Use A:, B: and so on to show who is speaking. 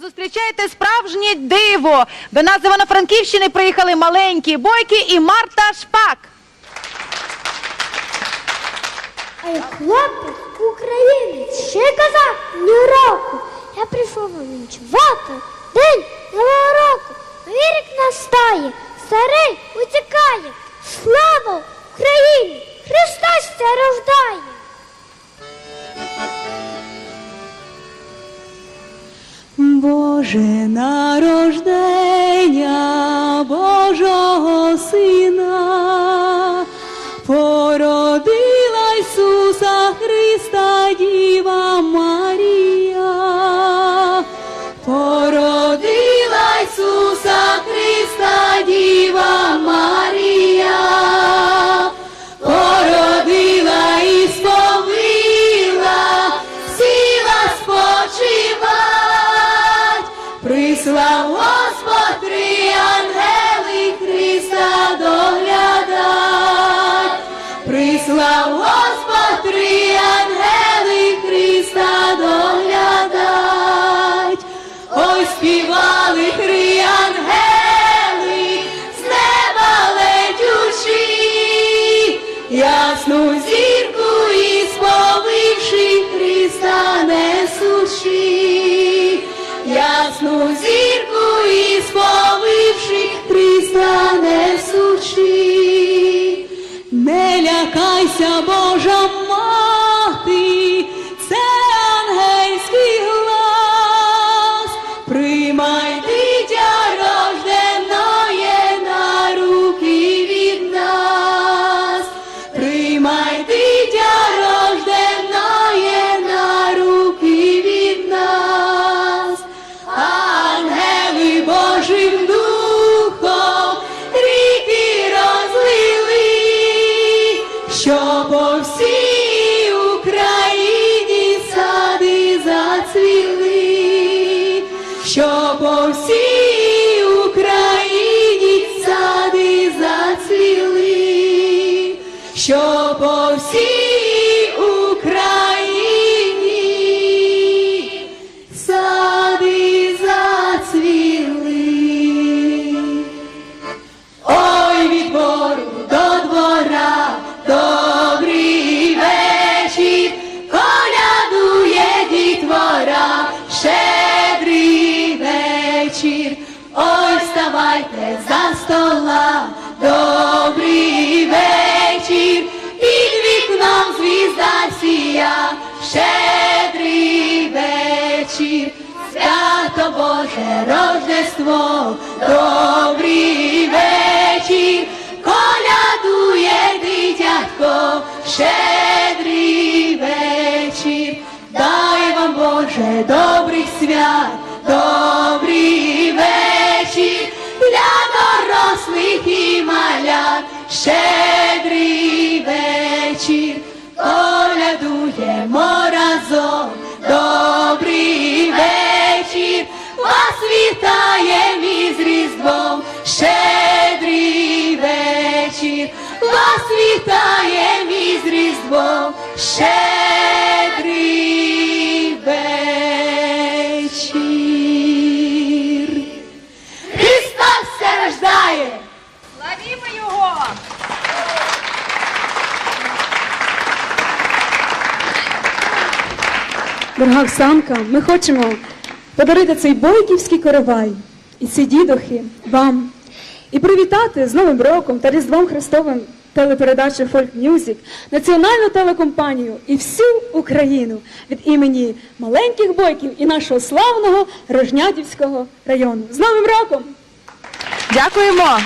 A: Зустрічайте справжнє диво. До нас з Івано-Франківщини приїхали маленькі бойки і Марта Шпак.
B: А як хлопець українець ще казав ні року. Я прийшов вам ночувати день нового року. Новий рік настає, старий утікає. Слава Україні! Христос це рождає!
C: Боже народження співали три ангели, з неба летючи, ясну зірку і сповивши Христа несучи, ясну зірку і сповивши Христа несучи. Не лякайся, Божа що по всій Україні сади зацвіли. Ой, від двору до двора, добрий вечір, колядує дітвора, щедрий вечір. Ой, вставайте сія, щедрий вечір. Свято Боже Рождество, добрий вечір, колядує дитятко, щедрий вечір, дай вам Боже добрих свят, добрий вечір, для дорослих і малят, щедрий вечір, вас вітаєм із Різдвом, щедрий вечір, вас вітаєм із Різдвом, щедрий вечір. Христос се рождає!
A: Славімо його!
D: Дорога Оксанка, ми хочемо подарити цей бойківський коровай і ці дідухи вам і привітати з Новим роком та Різдвом Христовим телепередачу Folk Music, національну телекомпанію і всю Україну від імені маленьких бойків і нашого славного Рожнятівського району. З Новим роком!
A: Дякуємо!